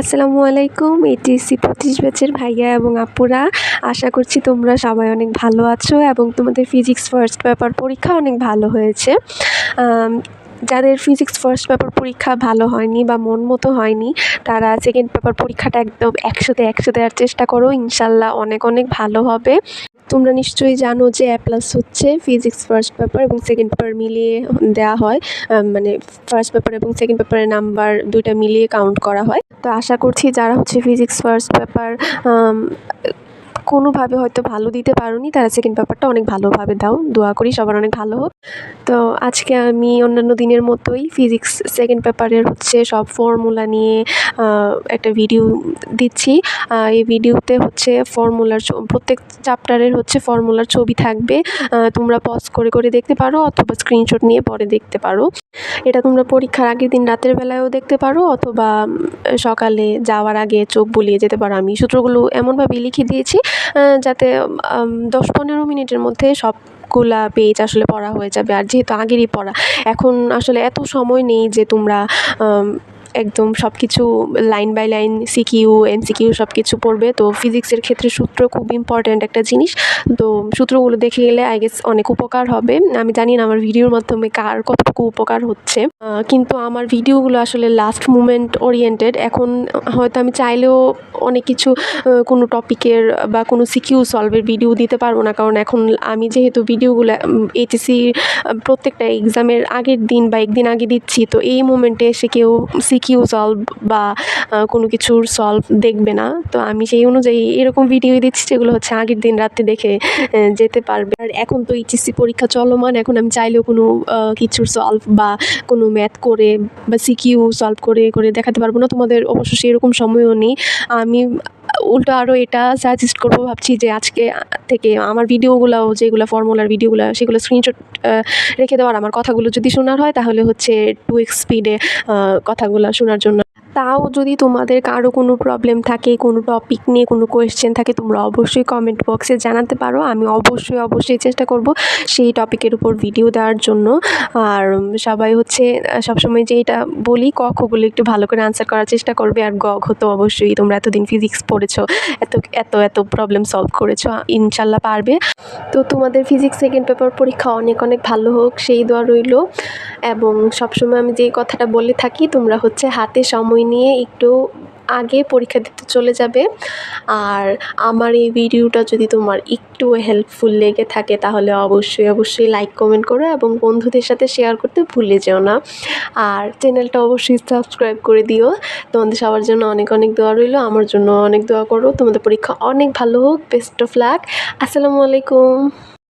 আসসালামু আলাইকুম এইচএসসি পঁচিশ ব্যাচের ভাইয়া এবং আপুরা। আশা করছি তোমরা সবাই অনেক ভালো আছো এবং তোমাদের ফিজিক্স ফার্স্ট পেপার পরীক্ষা অনেক ভালো হয়েছে। যাদের ফিজিক্স ফার্স্ট পেপার পরীক্ষা ভালো হয়নি বা মন মতো হয়নি, তারা সেকেন্ড পেপার পরীক্ষাটা একদম একশোতে একশো দেওয়ার চেষ্টা করো। ইনশাল্লাহ অনেক অনেক ভালো হবে। তোমরা নিশ্চয়ই জানো যে অ্যাপ্লাস প্লাস হচ্ছে ফিজিক্স ফার্স্ট পেপার এবং সেকেন্ড পেপার মিলিয়ে দেওয়া হয় মানে ফার্স্ট পেপার এবং সেকেন্ড পেপারের নাম্বার দুইটা মিলিয়ে কাউন্ট করা হয়। তো আশা করছি যারা হচ্ছে ফিজিক্স ফার্স্ট পেপার কোনোভাবে হয়তো ভালো দিতে পারোনি, তারা সেকেন্ড পেপারটা অনেক ভালোভাবে দাও, দোয়া করি সবার অনেক ভালো হোক। তো আজকে আমি অন্যান্য দিনের মতোই ফিজিক্স সেকেন্ড পেপারের হচ্ছে সব ফর্মুলা নিয়ে একটা ভিডিও দিচ্ছি। এই ভিডিওতে হচ্ছে ফর্মুলার প্রত্যেক চ্যাপ্টারের হচ্ছে ফর্মুলার ছবি থাকবে। তোমরা পজ করে করে দেখতে পারো অথবা স্ক্রিনশট নিয়ে পরে দেখতে পারো। এটা তোমরা পরীক্ষার আগের দিন রাতের বেলায়ও দেখতে পারো অথবা সকালে যাওয়ার আগে চোখ বুলিয়ে যেতে পারো। আমি সূত্রগুলো এমনভাবে লিখে দিয়েছি যাতে দশ পনেরো মিনিটের মধ্যে সব সবগুলা পেজ আসলে পড়া হয়ে যাবে। আর যেহেতু আগেরই পড়া, এখন আসলে এত সময় নেই যে তোমরা একদম সব কিছু line by line CQ, MCQ সব কিছু পড়বে। তো ফিজিক্সের ক্ষেত্রে সূত্র খুব ইম্পর্ট্যান্ট একটা জিনিস। তো সূত্রগুলো দেখে গেলে আই গেস অনেক উপকার হবে। আমি জানি না আমার ভিডিওর মাধ্যমে কার কতটুকু উপকার হচ্ছে। কিন্তু আমার ভিডিওগুলো আসলে লাস্ট মুমেন্ট ওরিয়েন্টেড এখন হয়তো আমি চাইলেও অনেক কিছু কোনো টপিকের বা কোনো সিকিউ সলভের ভিডিও দিতে পারব না। কারণ এখন আমি যেহেতু ভিডিওগুলো এইচএসসি প্রত্যেকটা এক্সামের আগের দিন বা একদিন আগে দিচ্ছি, তো এই মোমেন্টে এসে কেউ সিকিউ সলভ বা কোনো কিছুর সলভ দেখবে না। তো আমি সেই অনুযায়ী এরকম ভিডিও দিচ্ছি যেগুলো হচ্ছে আগের দিন রাত্রে দেখে যেতে পারবে। আর এখন তো এইচএসসি পরীক্ষা চলমান, এখন আমি চাইলেও কোনো কিছুর সলভ বা কোনো ম্যাথ করে বা সিকিউ সলভ করে করে দেখাতে পারব না। তোমাদের অবশ্য সেরকম সময়ও নেই। আমি উল্টো আরও এটা সাজেস্ট করব ভাবছি যে আজকে থেকে আমার ভিডিওগুলো যেগুলো ফর্মুলার ভিডিওগুলো, সেগুলো স্ক্রিনশট রেখে দেওয়ার আমার কথাগুলো যদি শোনার হয়, তাহলে হচ্ছে টু এক্স স্পিডে কথাগুলো শোনার জন্য তাও যদি তোমাদের কারও কোনো প্রবলেম থাকে, কোনো টপিক নিয়ে কোনো কোয়েশ্চেন থাকে, তোমরা অবশ্যই কমেন্ট বক্সে জানাতে পারো। আমি অবশ্যই অবশ্যই চেষ্টা করব সেই টপিকের উপর ভিডিও দেওয়ার জন্য। আর সবাই হচ্ছে, সবসময় যে এটা বলি, ক খ বলে একটু ভালো করে আনসার করার চেষ্টা করবে। আর গ ঘ তো অবশ্যই তোমরা এতদিন ফিজিক্স পড়েছো, এত এত এত প্রবলেম সলভ করেছ ইনশাল্লাহ পারবে। তো তোমাদের ফিজিক্স সেকেন্ড পেপার পরীক্ষা অনেক অনেক ভালো হোক, সেই দোয়া রইল। এবং সবসময় আমি যেই কথাটা বলে থাকি, তোমরা হচ্ছে হাতে সময় নিয়ে একটু আগে পরীক্ষা দিতে চলে যাবে। আর আমার এই ভিডিওটা যদি তোমার একটু হেল্পফুল লেগে থাকে, তাহলে অবশ্যই অবশ্যই লাইক কমেন্ট করো এবং বন্ধুদের সাথে শেয়ার করতে ভুলে যেও না। আর চ্যানেলটা অবশ্যই সাবস্ক্রাইব করে দিও। তোমাদের সবার জন্য অনেক অনেক দোয়া রইল। আমার জন্য অনেক দোয়া করো। তোমাদের পরীক্ষা অনেক ভালো হোক। বেস্ট অফ লাক আসসালামু আলাইকুম।